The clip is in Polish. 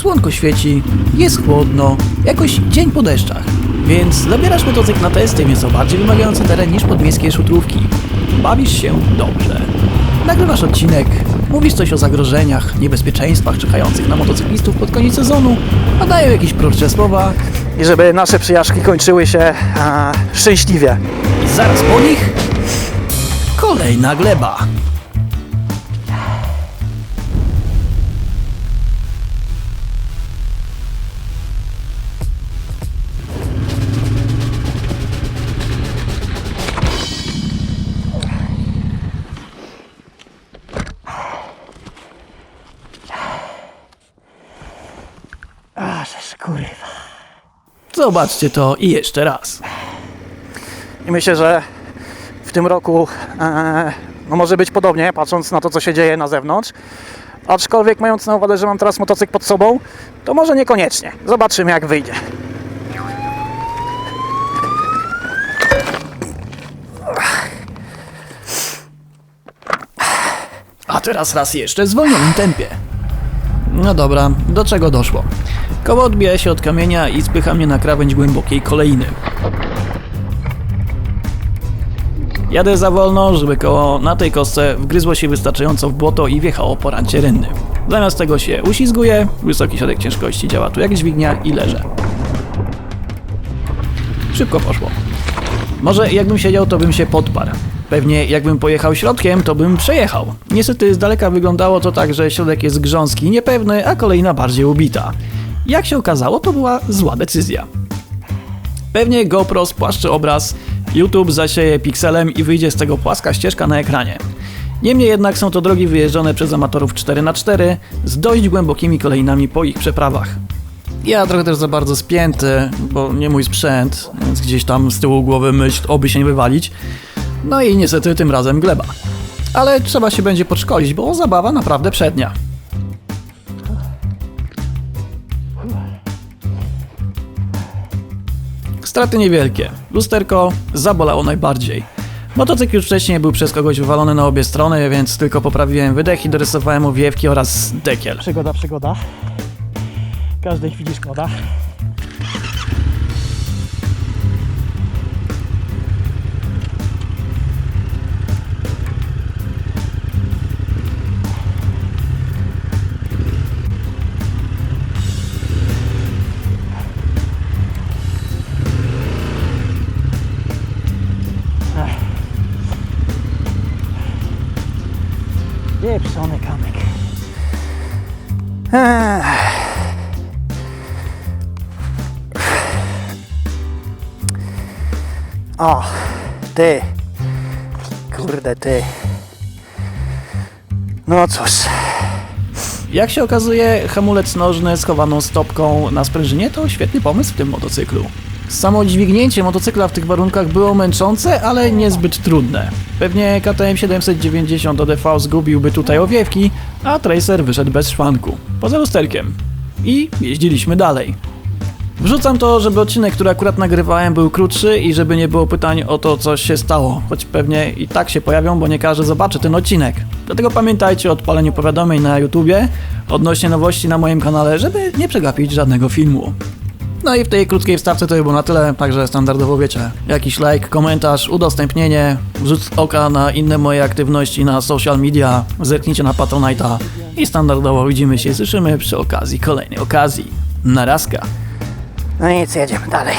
Słonko świeci, jest chłodno, jakoś dzień po deszczach. Więc zabierasz motocykl na testy, to bardziej wymagający teren niż podmiejskie szutrówki. Bawisz się dobrze. Nagrywasz odcinek, mówisz coś o zagrożeniach, niebezpieczeństwach czekających na motocyklistów pod koniec sezonu, padają jakieś prorocze słowa I żeby nasze przyjaźni kończyły się e, szczęśliwie. i zaraz po nich kolejna gleba. Żeż kurwa. Zobaczcie to i jeszcze raz. I myślę, że w tym roku e, no może być podobnie, patrząc na to, co się dzieje na zewnątrz. Aczkolwiek mając na uwadze, że mam teraz motocykl pod sobą, to może niekoniecznie. Zobaczymy, jak wyjdzie. A teraz raz jeszcze w zwolnionym tempie. No dobra, do czego doszło? Koło odbija się od kamienia i spycha mnie na krawędź głębokiej kolejny. Jadę za wolno, żeby koło na tej kostce wgryzło się wystarczająco w błoto i wjechało po rancie rynnym. Zamiast tego się uślizguję, wysoki środek ciężkości działa tu jak dźwignia i leżę. Szybko poszło. Może jakbym siedział, to bym się podparł. Pewnie jakbym pojechał środkiem, to bym przejechał. Niestety z daleka wyglądało to tak, że środek jest grząski niepewny, a kolejna bardziej ubita. Jak się okazało, to była zła decyzja. Pewnie GoPro spłaszczy obraz, YouTube zasieje pikselem i wyjdzie z tego płaska ścieżka na ekranie. Niemniej jednak są to drogi wyjeżdżone przez amatorów 4x4 z dość głębokimi kolejnami po ich przeprawach. Ja trochę też za bardzo spięty, bo nie mój sprzęt, więc gdzieś tam z tyłu głowy myśl, oby się nie wywalić. No i niestety tym razem gleba. Ale trzeba się będzie podszkolić, bo zabawa naprawdę przednia. Straty niewielkie. Lusterko zabolało najbardziej. Motocykl już wcześniej był przez kogoś wywalony na obie strony, więc tylko poprawiłem wydech i dorysowałem owiewki oraz dekiel. Przygoda, przygoda. Każdej chwili szkoda. O, ty. Kurde, ty. No cóż. Jak się okazuje, hamulec nożny z chowaną stopką na sprężynie to świetny pomysł w tym motocyklu. Samo dźwignięcie motocykla w tych warunkach było męczące, ale niezbyt trudne. Pewnie KTM 790 ODV zgubiłby tutaj owiewki, a Tracer wyszedł bez szwanku, poza lusterkiem. I jeździliśmy dalej. Wrzucam to, żeby odcinek, który akurat nagrywałem, był krótszy i żeby nie było pytań o to, co się stało, choć pewnie i tak się pojawią, bo nie każdy zobaczy ten odcinek. Dlatego pamiętajcie o odpaleniu powiadomień na YouTubie odnośnie nowości na moim kanale, żeby nie przegapić żadnego filmu. No i w tej krótkiej wstawce to było na tyle, także standardowo wiecie, jakiś like, komentarz, udostępnienie, rzut oka na inne moje aktywności na social media, zerknijcie na Patronite'a i standardowo widzimy się i słyszymy przy okazji kolejnej okazji. Narazka. No nic, jedziemy dalej.